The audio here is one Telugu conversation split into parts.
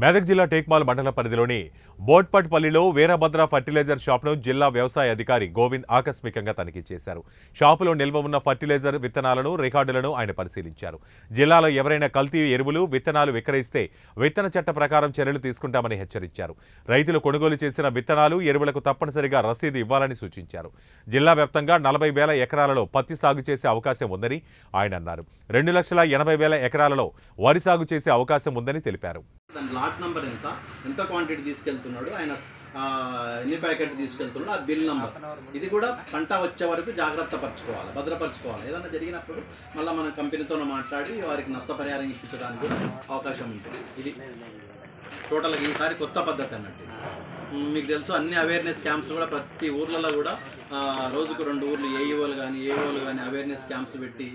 మెదక్ జిల్లా టేక్మాల్ మండల పరిధిలోని బోట్పట్పల్లిలో వీరభద్ర ఫర్టిలైజర్ షాప్ను జిల్లా వ్యవసాయ అధికారి గోవింద్ ఆకస్మికంగా తనిఖీ చేశారు. షాపులో నిల్వ ఉన్న ఫర్టిలైజర్ విత్తనాలను రికార్డులను ఆయన పరిశీలించారు. జిల్లాలో ఎవరైనా కల్తీ ఎరువులు విత్తనాలు విక్రయిస్తే విత్తన చట్ట ప్రకారం చర్యలు తీసుకుంటామని హెచ్చరించారు. రైతులు కొనుగోలు చేసిన విత్తనాలు ఎరువులకు తప్పనిసరిగా రసీదు ఇవ్వాలని సూచించారు. జిల్లా వ్యాప్తంగా నలభై వేల ఎకరాలలో పత్తి సాగు చేసే అవకాశం ఉందని ఆయన అన్నారు. రెండు లక్షల ఎనభై వేల ఎకరాలలో వరి సాగు చేసే అవకాశం ఉందని తెలిపారు. దాని లాట్ నెంబర్ ఎంత? ఎంత క్వాంటిటీ తీసుకెళ్తున్నాడు? ఆయన ఎన్ని ప్యాకెట్ తీసుకెళ్తున్నాడు? ఆ బిల్ నెంబర్ ఇది కూడా పంట వచ్చే వరకు జాగ్రత్త పరచుకోవాలి భద్రపరచుకోవాలి. ఏదైనా జరిగినప్పుడు మళ్ళీ మనం కంపెనీతో మాట్లాడి వారికి నష్టపరిహారం ఇప్పించడానికి కూడా అవకాశం ఉంటుంది. ఇది టోటల్గా ఈసారి కొత్త పద్ధతి అన్నట్టు మీకు తెలుసు అన్ని అవేర్నెస్ క్యాంప్స్ కూడా ప్రతి ఊర్లలో కూడా రోజుకు రెండు ఊర్లు ఏఈఓలు కానీ ఏఓలు కానీ అవేర్నెస్ క్యాంప్స్ పెట్టి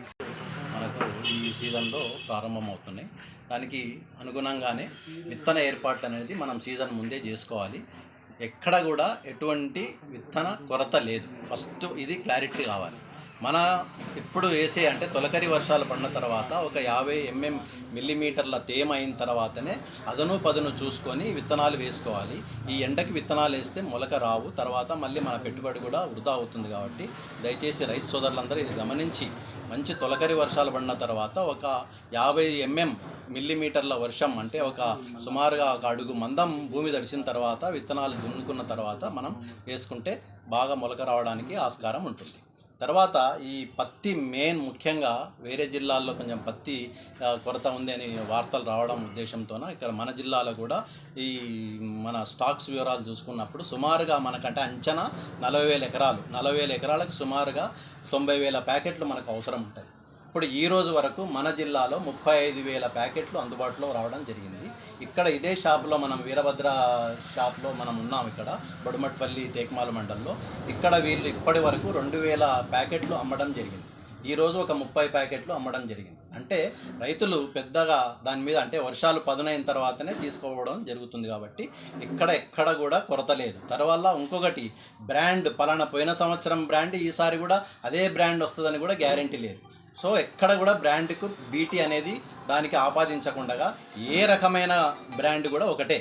మనకు ఈ సీజన్లో ప్రారంభమవుతున్నాయి. దానికి అనుగుణంగానే విత్తన ఏర్పాట్లు అనేది మనం సీజన్ ముందే చేసుకోవాలి. ఎక్కడ కూడా ఎటువంటి విత్తన కొరత లేదు. ఫస్ట్ ఇది క్లారిటీ కావాలి మన ఇప్పుడు వేసే అంటే తొలకరి వర్షాలు పడిన తర్వాత ఒక యాభై ఎంఎం మిల్లీమీటర్ల తేమ అయిన తర్వాతనే అదను పదును చూసుకొని విత్తనాలు వేసుకోవాలి. ఈ ఎండకి విత్తనాలు వేస్తే మొలక రావు. తర్వాత మళ్ళీ మన పెట్టుబడి కూడా వృధా అవుతుంది కాబట్టి దయచేసి రైస్ సోదరులందరూ ఇది గమనించి మంచి తొలకరి వర్షాలు పడిన తర్వాత ఒక యాభై ఎంఎం మిల్లీమీటర్ల వర్షం అంటే ఒక సుమారుగా ఒక అడుగు మందం భూమి తడిసిన తర్వాత విత్తనాలు దున్నుకున్న తర్వాత మనం వేసుకుంటే బాగా మొలక రావడానికి ఆస్కారం ఉంటుంది. తర్వాత ఈ పత్తి మెయిన్ ముఖ్యంగా వేరే జిల్లాల్లో కొంచెం పత్తి కొరత ఉంది అని వార్తలు రావడం ఉద్దేశంతోన ఇక్కడ మన జిల్లాలో కూడా ఈ మన స్టాక్స్ వివరాలు చూసుకున్నప్పుడు సుమారుగా మనకంటే అంచనా నలభై వేల ఎకరాలు నలభై వేల ఎకరాలకు సుమారుగా తొంభై వేల ప్యాకెట్లు మనకు అవసరం ఉంటుంది ఇప్పుడు ఈ రోజు వరకు మన జిల్లాలో ముప్పై ఐదు వేల ప్యాకెట్లు అందుబాటులో రావడం జరిగింది. ఇక్కడ ఇదే షాప్లో మనం వీరభద్ర షాప్లో మనం ఉన్నాం ఇక్కడ బొడుమట్పల్లి టేక్మాల మండలంలో. ఇక్కడ వీళ్ళు ఇప్పటి వరకు రెండు వేల ప్యాకెట్లు అమ్మడం జరిగింది. ఈరోజు ఒక ముప్పై ప్యాకెట్లు అమ్మడం జరిగింది. అంటే రైతులు పెద్దగా దాని మీద అంటే వర్షాలు పదునైన తర్వాతనే తీసుకోవడం జరుగుతుంది కాబట్టి ఇక్కడ ఎక్కడ కూడా కొరత లేదు. తర్వాత ఇంకొకటి బ్రాండ్ పలానా పోయిన సంవత్సరం బ్రాండ్ ఈసారి కూడా అదే బ్రాండ్ వస్తుందని కూడా గ్యారంటీ లేదు. సో ఎక్కడ కూడా బ్రాండ్కు బీటీ అనేది దానికి ఆపాదించకుండా ఏ రకమైన బ్రాండ్ కూడా ఒకటే.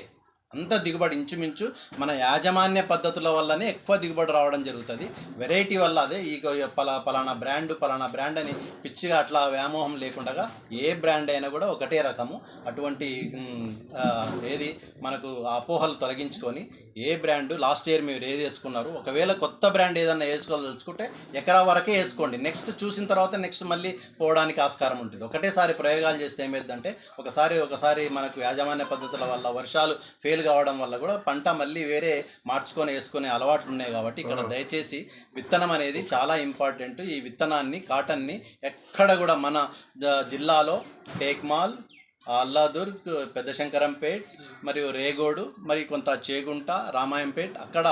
అంత దిగుబడి ఇంచుమించు మన యాజమాన్య పద్ధతుల వల్లనే ఎక్కువ దిగుబడి రావడం జరుగుతుంది. వెరైటీ వల్ల అదే ఈ పలా పలానా బ్రాండ్ పలానా బ్రాండ్ అని పిచ్చిగా అట్లా వ్యామోహం లేకుండా ఏ బ్రాండ్ అయినా కూడా ఒకటే రకము. అటువంటి ఏది మనకు అపోహలు తొలగించుకొని ఏ బ్రాండ్ లాస్ట్ ఇయర్ మీరు ఏది వేసుకున్నారు? ఒకవేళ కొత్త బ్రాండ్ ఏదన్నా వేసుకోదలుచుకుంటే ఎకరా వరకే వేసుకోండి. నెక్స్ట్ చూసిన తర్వాత నెక్స్ట్ మళ్ళీ పోవడానికి ఆస్కారం ఉంటుంది. ఒకటేసారి ప్రయోగాలు చేస్తే ఏమైందంటే ఒకసారి ఒకసారి మనకు యాజమాన్య పద్ధతుల వల్ల వర్షాలు ఫెయిల్ కావడం వల్ల కూడా పంట మళ్ళీ వేరే మార్చుకొని వేసుకునే అలవాట్లు ఉన్నాయి కాబట్టి ఇక్కడ దయచేసి విత్తనం అనేది చాలా ఇంపార్టెంట్. ఈ విత్తనాన్ని కాటన్ని ఎక్కడ కూడా మన జిల్లాలో టేక్మాల్ అల్లాదుర్గ్ పెద్ద శంకరంపేట్ మరియు రేగోడు మరి కొంత చేగుంట రామాయంపేట్. అక్కడ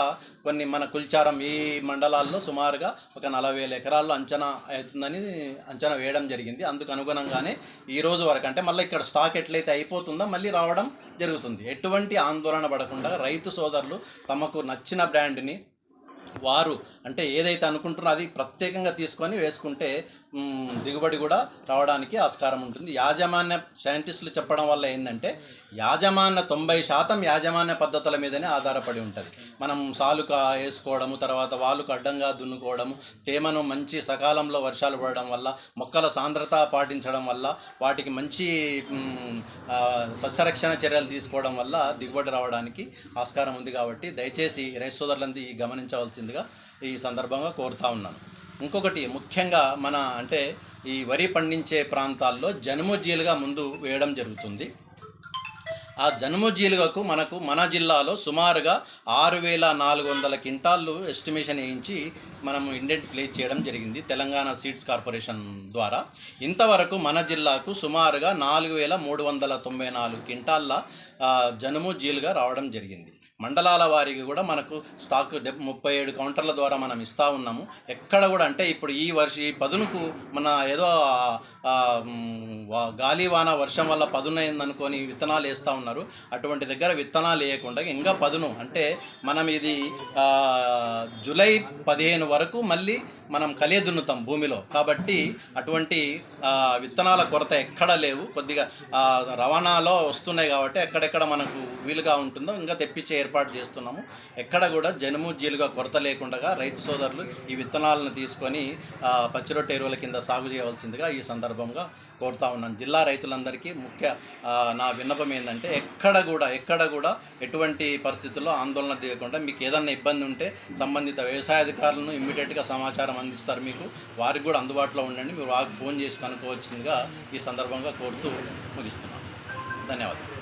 కొన్ని మన కుల్చారం ఈ మండలాల్లో సుమారుగా ఒక నలభై వేల ఎకరాల్లో అంచనా అవుతుందని అంచనా వేయడం జరిగింది. అందుకు అనుగుణంగానే ఈ రోజు వరకు అంటే మళ్ళీ ఇక్కడ స్టాక్ ఎట్లయితే అయిపోతుందో మళ్ళీ రావడం జరుగుతుంది. ఎటువంటి ఆందోళన పడకుండా రైతు సోదరులు తమకు నచ్చిన బ్రాండ్ని వారు అంటే ఏదైతే అనుకుంటున్నారో అది ప్రత్యేకంగా తీసుకొని వేసుకుంటే దిగుబడి కూడా రావడానికి ఆస్కారం ఉంటుంది. యాజమాన్య సైంటిస్టులు చెప్పడం వల్ల ఏంటంటే యాజమాన్య తొంభై శాతం యాజమాన్య పద్ధతుల మీదనే ఆధారపడి ఉంటుంది. మనం సాలుక వేసుకోవడము తర్వాత వాలుకు అడ్డంగా దున్నుకోవడము తేమను మంచి సకాలంలో వర్షాలు పడడం వల్ల మొక్కల సాంద్రత పాటించడం వల్ల వాటికి మంచి సస్యరక్షణ చర్యలు తీసుకోవడం వల్ల దిగుబడి రావడానికి ఆస్కారం ఉంది కాబట్టి దయచేసి రైతు సోదరులందరూ గమనించవలసింది. గమనించవలసిందిగా ఈ సందర్భంగా కోరుతా ఉన్నాను. ఇంకొకటి ముఖ్యంగా మన అంటే ఈ వరి పండించే ప్రాంతాల్లో జనుము జీలుగా ముందు వేయడం జరుగుతుంది. ఆ జనుమజీలుగకు మనకు మన జిల్లాలో సుమారుగా ఆరు వేల నాలుగు వందల క్వింటాళ్ళు ఎస్టిమేషన్ వేయించి మనం ఇండెంట్ ప్లేస్ చేయడం జరిగింది తెలంగాణ సీడ్స్ కార్పొరేషన్ ద్వారా. ఇంతవరకు మన జిల్లాకు సుమారుగా నాలుగు వేల మూడు వందల తొంభై నాలుగు క్వింటాళ్ళ జనుము జీలుగా రావడం జరిగింది. మండలాల వారికి కూడా మనకు స్టాక్ ముప్పై ఏడు కౌంటర్ల ద్వారా మనం ఇస్తూ ఉన్నాము. ఎక్కడ కూడా అంటే ఇప్పుడు ఈ వర్ష ఈ పదునుకు మన ఏదో గాలి వాన వర్షం వల్ల పదునైందనుకొని విత్తనాలు వేస్తూ ఉన్నారు. అటువంటి దగ్గర విత్తనాలు వేయకుండా ఇంకా పదును. అంటే మనం ఇది జూలై పదిహేను వరకు మళ్ళీ మనం కలియ దున్నుతాం భూమిలో. కాబట్టి అటువంటి విత్తనాల కొరత ఎక్కడ లేవు. కొద్దిగా రవాణాలో వస్తున్నాయి కాబట్టి ఎక్కడెక్కడ మనకు వీలుగా ఉంటుందో ఇంకా తెప్పించే ఏర్పాటు చేస్తున్నాము. ఎక్కడ కూడా జనుము జీలుగా కొరత లేకుండా రైతు సోదరులు ఈ విత్తనాలను తీసుకొని పచ్చిరొట్టె ఎరువుల కింద సాగు చేయవలసిందిగా ఈ సందర్భంగా కోరుతా ఉన్నాను. జిల్లా రైతులందరికీ ముఖ్య నా విన్నపం ఏంటంటే ఎక్కడ కూడా ఎక్కడ కూడా ఎటువంటి పరిస్థితుల్లో ఆందోళన తీయకుండా మీకు ఏదన్నా ఇబ్బంది ఉంటే సంబంధిత వ్యవసాయ అధికారులను ఇమ్మీడియట్గా సమాచారం అందిస్తారు మీకు. వారికి కూడా అందుబాటులో ఉండండి. మీరు వారికి ఫోన్ చేసి కనుక్కోవచ్చిందిగా ఈ సందర్భంగా కోరుతూ ముగిస్తున్నాను. ధన్యవాదాలు.